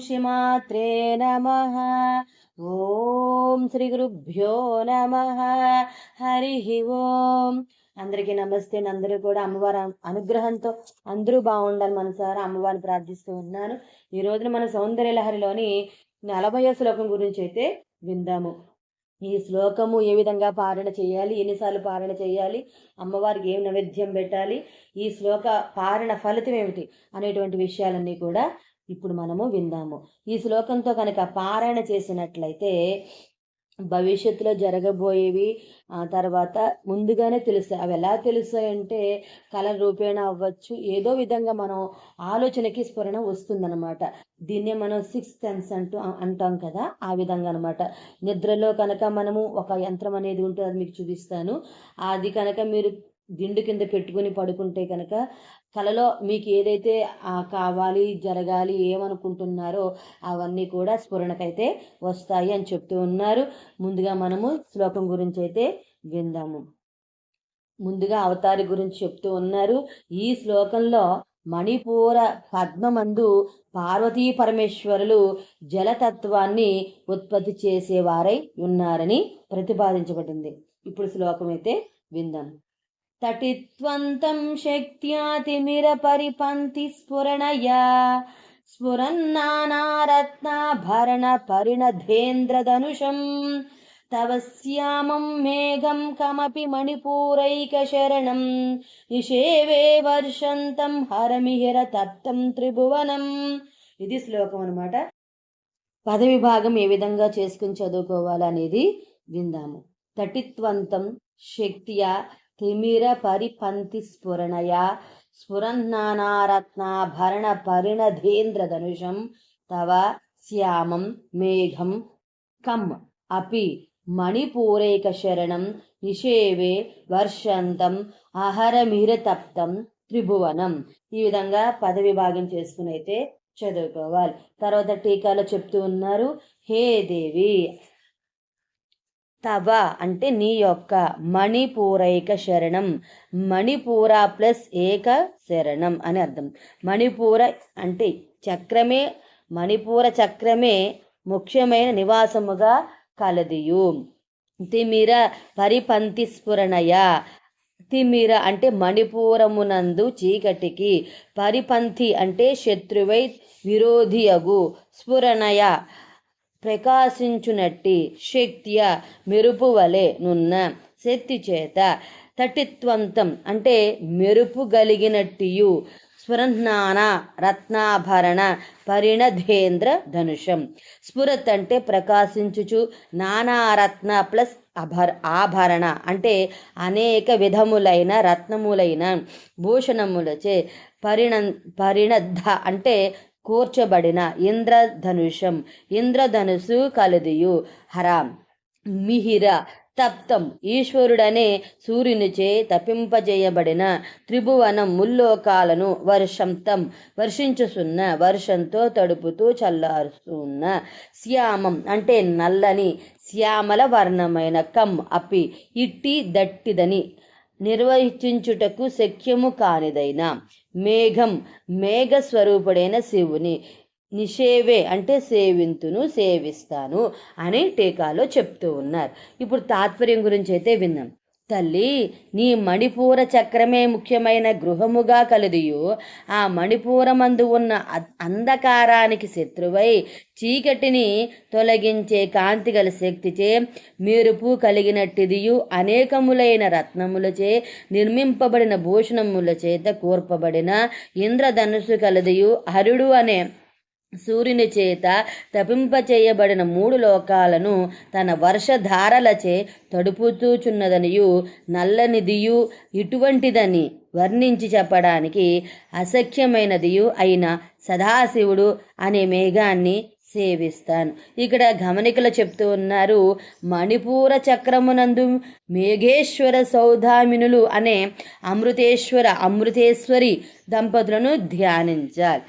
శ్రీమాత్రే నమ ఓం శ్రీ గురుభ్యో నమ హరి ఓం అందరికీ నమస్తే. అందరూ కూడా అమ్మవారి అనుగ్రహంతో అందరూ బాగుండాలి మనసారా అమ్మవారిని ప్రార్థిస్తూ ఉన్నాను. ఈ రోజున మన సౌందర్య లహరిలోని నలభై శ్లోకం గురించి అయితే విందాము. ఈ శ్లోకము ఏ విధంగా పారణ చేయాలి? ఎన్నిసార్లు పారణ చేయాలి? అమ్మవారికి ఏం నైవేద్యం పెట్టాలి? ఈ శ్లోక పారణ ఫలితం ఏమిటి? అనేటువంటి విషయాలన్నీ కూడా ఇప్పుడు మనము విందాము. ఈ శ్లోకంతో కనుక పారాయణ చేసినట్లయితే భవిష్యత్తులో జరగబోయేవి ఆ తర్వాత ముందుగానే తెలుస్తాయి. అవి ఎలా తెలుస్తాయంటే కళ రూపేణ అవ్వచ్చు. ఏదో విధంగా మనం ఆలోచనకి స్ఫురణ వస్తుందన్నమాట. దీన్నే మనం సిక్స్ సెన్స్ అంటూ అంటాం కదా ఆ విధంగా అనమాట నిద్రలో కనుక మనము ఒక యంత్రం అనేది ఉంటుంది అది మీకు చూపిస్తాను. అది కనుక మీరు దిండు కింద పెట్టుకుని పడుకుంటే కనుక కలలో మీకు ఏదైతే కావాలి జరగాలి ఏమనుకుంటున్నారో అవన్నీ కూడా స్ఫురణకైతే వస్తాయి అని చెప్తూ ఉన్నారు. ముందుగా మనము శ్లోకం గురించి అయితే విందాము. ముందుగా అవతారి గురించి చెప్తూ ఉన్నారు. ఈ శ్లోకంలో మణిపూర పద్మమందు పార్వతీ పరమేశ్వరులు జలతత్వాన్ని ఉత్పత్తి చేసేవారై ఉన్నారని ప్రతిపాదించబడింది. ఇప్పుడు శ్లోకం అయితే విందాం. తటిత్వంతం శక్త్యాతిమిరపరిపంతి స్ఫురణయా. స్ఫురన్నానారత్నాభరణ పరిణధేంద్రధనుషం తవ శ్యామం మేఘం కమపి మణిపూరైక శరణం నిషేవే వర్షంతం హరమిహిర తత్తం త్రిభువనం. ఇది శ్లోకం అనమాట పదవిభాగం ఏ విధంగా చేసుకుని చదువుకోవాలనేది విందాము. తటిత్వంతం శక్తియా తిమిర పరిపంతి స్ఫురణయ స్ఫురన్నానారత్నాభరణ పరిణధేంద్ర ధనుషం తవ శ్యామం మేఘం కమ్. అపి మణిపూరైక శరణం నిషేవే వర్షంతం అహరమిరతప్తం త్రిభువనం. ఈ విధంగా పదవి భాగం చేసుకుని అయితే చదువుకోవాలి. తర్వాత టీకాలో చెప్తూ ఉన్నారు హే దేవి తవ అంటే నీ యొక్క మణిపూరైక శరణం. మణిపూర ప్లస్ ఏక శరణం అని అర్థం. మణిపూర అంటే చక్రమే మణిపూర చక్రమే ముఖ్యమైన నివాసముగా కలదియు. తిమిర పరిపంతి స్ఫురణయ. తిమిర అంటే మణిపూరమునందు చీకటికి. పరిపంథి అంటే శత్రువై విరోధియగు. స్ఫురణయ ప్రకాశించునట్టి శక్తియ మెరుపు వలె నున్న శక్తి చేత తటిత్వంతం అంటే మెరుపు గలిగినట్టియు స్ఫురజ్ఞాన రత్నాభరణ పరిణధేంద్ర ధనుషం. స్ఫురత్ అంటే ప్రకాశించుచు నానారత్న ప్లస్ అభర ఆభరణ అంటే అనేక విధములైన రత్నములైన భూషణములచే పరిణ పరిణద్ధ అంటే కూర్చబడిన ఇంద్రధనుషం. ఇంద్రధనుసు కలదియు. హరాం. మిహిర. తప్తం. ఈశ్వరుడనే సూర్యునిచే తప్పింపజేయబడిన త్రిభువనం ముల్లోకాలను వర్షంతం. వర్షించుసున్న వర్షంతో తడుపుతూ చల్లారుస్తున్న శ్యామం అంటే నల్లని శ్యామల వర్ణమైన కమ్ అపి ఇట్టి దట్టిదని నిర్వహించుటకు శక్యము కానిదైన. మేఘం మేఘస్వరూపుడైన శివుని నిషేవే అంటే సేవింతును సేవిస్తాను అని టీకాలో చెప్తూ ఉన్నారు. ఇప్పుడు తాత్పర్యం గురించి అయితే విన్నాం. తల్లి నీ మణిపూర చక్రమే ముఖ్యమైన గృహముగా కలదియు. ఆ మణిపూరమందు ఉన్న అంధకారానికి శత్రువై చీకటిని తొలగించే కాంతి గల శక్తిచే మెరుపు కలిగినట్టిదియు. అనేకములైన రత్నములచే నిర్మింపబడిన భూషణముల చేత కూర్పబడిన ఇంద్రధనుసు కలదియు. హరుడు అనే సూర్యుని చేత తపింపచేయబడిన మూడు లోకాలను తన వర్షధారలచే తడుపుతూచున్నదనియు నల్లనిదియు ఇటువంటిదని వర్ణించి చెప్పడానికి అసఖ్యమైనదియు అయిన సదాశివుడు అనే మేఘాన్ని సేవిస్తాను. ఇక్కడ గమనికలు చెప్తూ ఉన్నారు మణిపూర చక్రమునందు మేఘేశ్వర సౌధామినులు అనే అమృతేశ్వర అమృతేశ్వరి దంపతులను ధ్యానించాలి.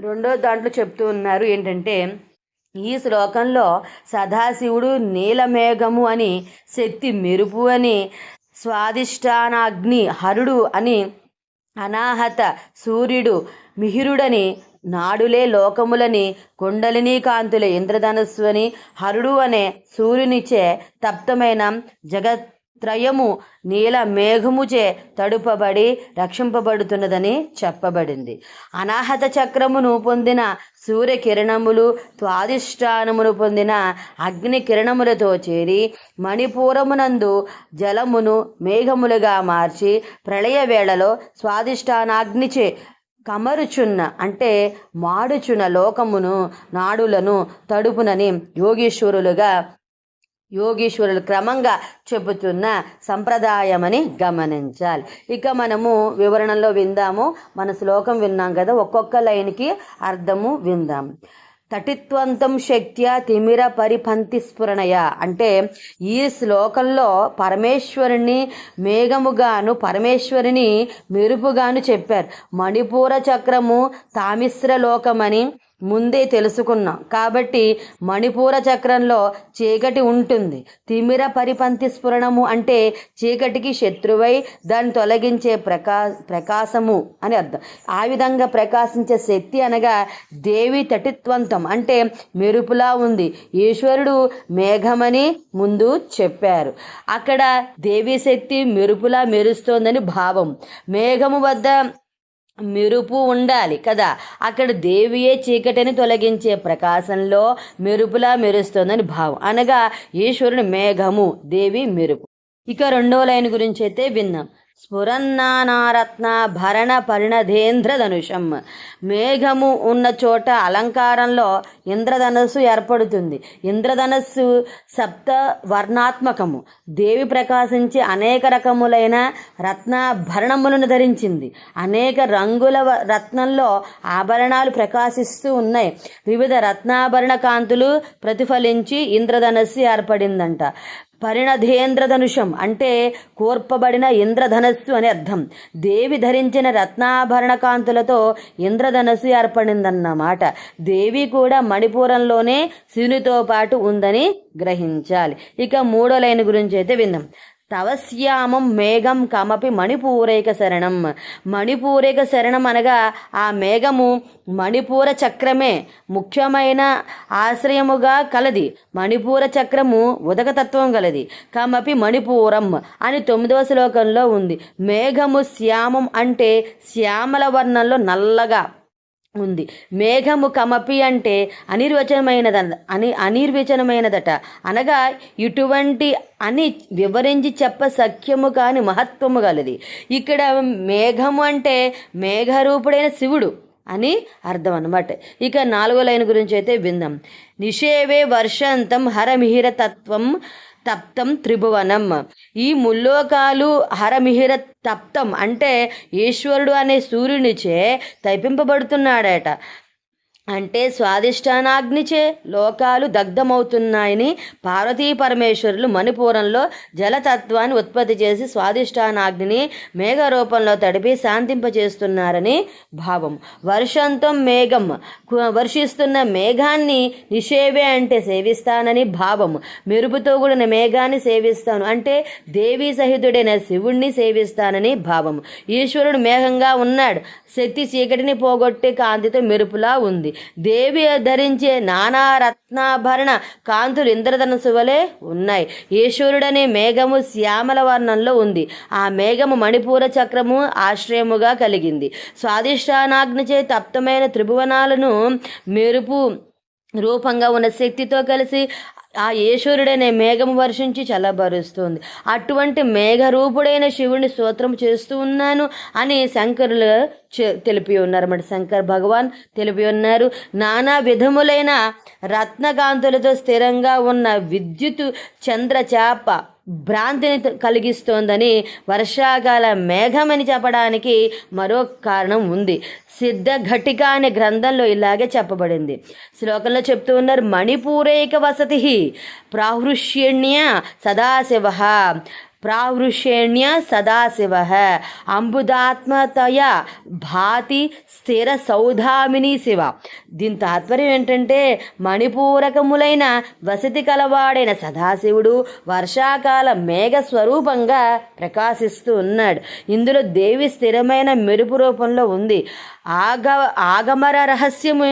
రెండో దాంట్లో చెప్తూ ఉన్నారు ఏంటంటే ఈ శ్లోకంలో సదాశివుడు నీలమేఘము అని శక్తి మెరుపు అని స్వాదిష్టానాగ్ని హరుడు అని అనాహత సూర్యుడు మిహిరుడని నాడులే లోకములని కుండలిని కాంతులే ఇంద్రధనస్సు అని హరుడు అనే సూర్యునిచే తప్తమైన జగత్ త్రయము నీల మేఘముచే తడుపబడి రక్షింపబడుతున్నదని చెప్పబడింది. అనాహత చక్రమును పొందిన సూర్య కిరణములు స్వాదిష్టానమును పొందిన అగ్ని కిరణములతో చేరి మణిపూరమునందు జలమును మేఘములుగా మార్చి ప్రళయ వేళలో స్వాదిష్టానాగ్నిచే కమరుచున్న అంటే మాడుచున్న లోకమును నాడులను తడుపునని యోగీశ్వరులుగా యోగీశ్వరులు క్రమంగా చెబుతున్న సంప్రదాయమని గమనించాలి. ఇక మనము వివరణలో విందాము. మన శ్లోకం విన్నాం కదా ఒక్కొక్క లైన్కి అర్థము విందాం. తటిత్వంతం శక్త్య తిమిర పరిపంతి స్ఫురణయ. అంటే ఈ శ్లోకంలో పరమేశ్వరుని మేఘముగాను పరమేశ్వరిని మెరుపుగాను చెప్పారు. మణిపూర చక్రము తామిశ్ర లోకమని ముందే తెలుసుకున్నాం. కాబట్టి మణిపూర చక్రంలో చీకటి ఉంటుంది. తిమిర పరిపంతి స్ఫురణము అంటే చీకటికి శత్రువై దాన్ని తొలగించే ప్రకా ప్రకాశము అని అర్థం. ఆ విధంగా ప్రకాశించే శక్తి అనగా దేవి తటిత్వంతం అంటే మెరుపులా ఉంది. ఈశ్వరుడు మేఘమని ముందు చెప్పారు. అక్కడ దేవి శక్తి మెరుపులా మెరుస్తోందని భావం. మేఘము వద్ద మెరుపు ఉండాలి కదా. అక్కడ దేవియే చీకటిని తొలగించే ప్రకాశంలో మెరుపులా మెరుస్తోందని భావం. అనగా ఈశ్వరుని మేఘము దేవి మెరుపు. ఇక రెండో లైన్ గురించి అయితే విన్నాం. స్ఫురన్నానారత్న భరణ పరిణధేంద్ర మేఘము ఉన్న చోట అలంకారంలో ఇంద్రధనస్సు ఏర్పడుతుంది. ఇంద్రధనస్సు సప్త వర్ణాత్మకము. దేవి ప్రకాశించి అనేక రకములైన రత్నాభరణములను ధరించింది. అనేక రంగుల వ- రత్నంలో ఆభరణాలు ప్రకాశిస్తూ ఉన్నాయి. వివిధ రత్నాభరణ కాంతులు ప్రతిఫలించి ఇంద్రధనస్సు ఏర్పడిందంట. పరిణధేంద్రధనుషం అంటే కోర్పబడిన ఇంద్రధనస్సు అని అర్థం. దేవి ధరించిన రత్నాభరణ కాంతులతో ఇంద్రధనస్సు ఏర్పడిందన్నమాట. దేవి కూడా మణిపూరంలోనే శివునితో పాటు ఉందని గ్రహించాలి. ఇక మూడో లైన్ గురించి అయితే విందాం. తవశ్యామం మేఘం కమపి మణిపూరేక శరణం. మణిపూరేక శరణం అనగా ఆ మేఘము మణిపూర చక్రమే ముఖ్యమైన ఆశ్రయముగా కలది. మణిపూర చక్రము ఉదకతత్వం కలది. కమపి మణిపూరం అని తొమ్మిదవ శ్లోకంలో ఉంది. మేఘము శ్యామం అంటే శ్యామల వర్ణంలో నల్లగా ఉంది. మేఘము కమపి అంటే అనిర్వచనమైనద అని అనిర్వచనమైనదట. అనగా ఇటువంటి అని వివరించి చెప్ప సఖ్యము కాని మహత్వము గలది. ఇక్కడ మేఘము అంటే మేఘరూపుడైన శివుడు అని అర్థం అనమాట ఇక నాలుగో లైన్ గురించి అయితే విందాం. నిషేవే వర్షంతం హరమిహిర తత్వం తప్తం త్రిభువనం. ఈ ముల్లోకాలు హరమిహిర తప్తం అంటే ఈశ్వరుడు అనే సూర్యునిచే తైపింపబడుతున్నాడట అంటే స్వాదిష్టానాగ్నిచే లోకాలు దగ్ధమవుతున్నాయని పార్వతీ పరమేశ్వరులు మణిపూరంలో జలతత్వాన్ని ఉత్పత్తి చేసి స్వాదిష్టానాగ్నిని మేఘ రూపంలో తడిపి శాంతింపచేస్తున్నారని భావం. వర్షంతో మేఘం. వర్షిస్తున్న మేఘాన్ని నిషేవే అంటే సేవిస్తానని భావం. మెరుపుతో కూడిన మేఘాన్ని సేవిస్తాను అంటే దేవి సహితుడైన శివుణ్ణి సేవిస్తానని భావం. ఈశ్వరుడు మేఘంగా ఉన్నాడు. శక్తి చీకటిని పోగొట్టే కాంతితో మెరుపులా ఉంది. దేవి ధరించే నానా రత్నాభరణ కాంతులు ఇంద్రధనసు వలె ఉన్నాయి. ఈశ్వరుడనే మేఘము శ్యామల వర్ణంలో ఉంది. ఆ మేఘము మణిపూర చక్రము ఆశ్రయముగా కలిగింది. స్వాదిష్టానాగ్నిచే తప్తమైన త్రిభువనాలను మెరుపు రూపంగా ఉన్న శక్తితో కలిసి ఆ ఈశ్వరుడైన మేఘము వర్షించి చల్లబరుస్తుంది. అటువంటి మేఘరూపుడైన శివుని స్తోత్రం చేస్తూ ఉన్నాను అని శంకరులు చె- తెలిపి ఉన్నారు. శంకర్ భగవాన్ తెలిపి ఉన్నారు. నానా విధములైన రత్నకాంతులతో స్థిరంగా ఉన్న విద్యుత్ చంద్రచాప భ్రాంతిని కలిగిస్తోందని వర్షాకాల మేఘమని చెప్పడానికి మరో కారణం ఉంది. సిద్ధ ఘటిక అనే గ్రంథంలో ఇలాగే చెప్పబడింది. శ్లోకంలో చెప్తూ ఉన్నారు మణిపూరేక వసతి ప్రాహృష్యణ్య సదాశివ. ప్రావృషేణ్య సదాశివ అంబుదాత్మతయ భాతి స్థిర సౌధామిని శివ దీని తాత్పర్యం ఏంటంటే మణిపూరకములైన వసతి కలవాడైన సదాశివుడు వర్షాకాల మేఘ స్వరూపంగా ప్రకాశిస్తూ ఉన్నాడు. ఇందులో దేవి స్థిరమైన మెరుపు రూపంలో ఉంది. ఆగ ఆగమర రహస్యము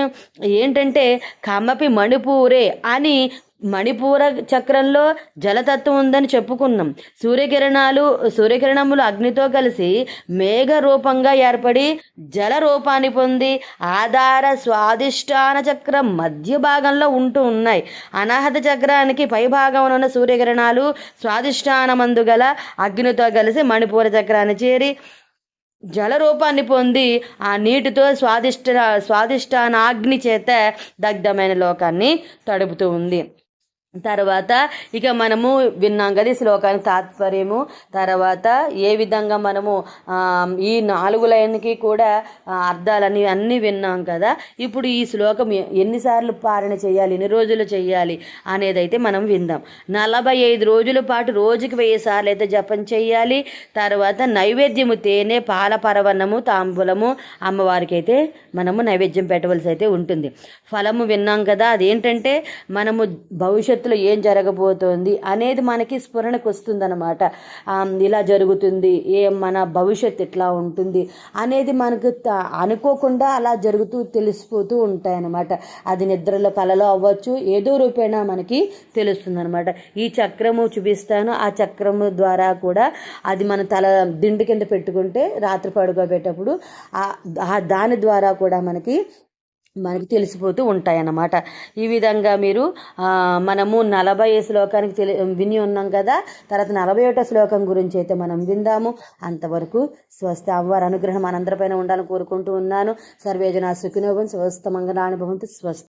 ఏంటంటే కమపి మణిపూరే అని మణిపూర చక్రంలో జలతత్వం ఉందని చెప్పుకున్నాం. సూర్యకిరణాలు సూర్యకిరణములు అగ్నితో కలిసి మేఘ రూపంగా ఏర్పడి జల రూపాన్ని పొంది ఆధార స్వాదిష్టాన చక్రం మధ్య భాగంలో ఉంటూ ఉన్నాయి. అనాహత చక్రానికి పై భాగంలో ఉన్న సూర్యకిరణాలు స్వాదిష్టానమందు గల అగ్నితో కలిసి మణిపూర చక్రాన్ని చేరి జల రూపాన్ని పొంది ఆ నీటితో స్వాదిష్ట స్వాదిష్టానాగ్ని చేత దగ్ధమైన లోకాన్ని తడుపుతూ ఉంది. తర్వాత ఇక మనము విన్నాం కదా ఈ శ్లోకానికి తాత్పర్యము. తర్వాత ఏ విధంగా మనము ఈ నాలుగు లైన్కి కూడా అర్థాలని అన్నీ విన్నాం కదా. ఇప్పుడు ఈ శ్లోకం ఎన్నిసార్లు పారణ చేయాలి ఎన్ని రోజులు చేయాలి అనేది అయితే మనం విందాం. నలభై ఐదు రోజుల పాటు రోజుకి వెయ్యి సార్లు అయితే జపం చేయాలి. తర్వాత నైవేద్యము తేనె పాల పరవన్నము తాంబూలము అమ్మవారికి అయితే మనము నైవేద్యం పెట్టవలసి అయితే ఉంటుంది. ఫలము విన్నాం కదా అదేంటంటే మనము భవిష్యత్తు భవిష్యత్తులో ఏం జరగబోతోంది అనేది మనకి స్ఫురణకు వస్తుందన్నమాట. ఇలా జరుగుతుంది ఏ మన భవిష్యత్తు ఎట్లా ఉంటుంది అనేది మనకు త- అనుకోకుండా అలా జరుగుతూ తెలిసిపోతూ ఉంటాయన్నమాట. అది నిద్రలో కలలో అవ్వచ్చు ఏదో రూపేణా మనకి తెలుస్తుంది అనమాట ఈ చక్రము చూపిస్తాను. ఆ చక్రము ద్వారా కూడా అది మన తల దిండు కింద పెట్టుకుంటే రాత్రి పడుకోబెట్టేటప్పుడు ఆ దాని ద్వారా కూడా మనకి మనకి తెలిసిపోతూ ఉంటాయన్నమాట. ఈ విధంగా మీరు మనము నలభై శ్లోకానికి తెలి విని ఉన్నాం కదా తర్వాత నలభై ఒకటో శ్లోకం గురించి అయితే మనం విందాము. అంతవరకు స్వస్థ అవ్వారు అనుగ్రహం మనందరిపైన ఉండాలని కోరుకుంటూ ఉన్నాను. సర్వేజన సుఖినోభం స్వస్థ మంగళానుభవంతో స్వస్థ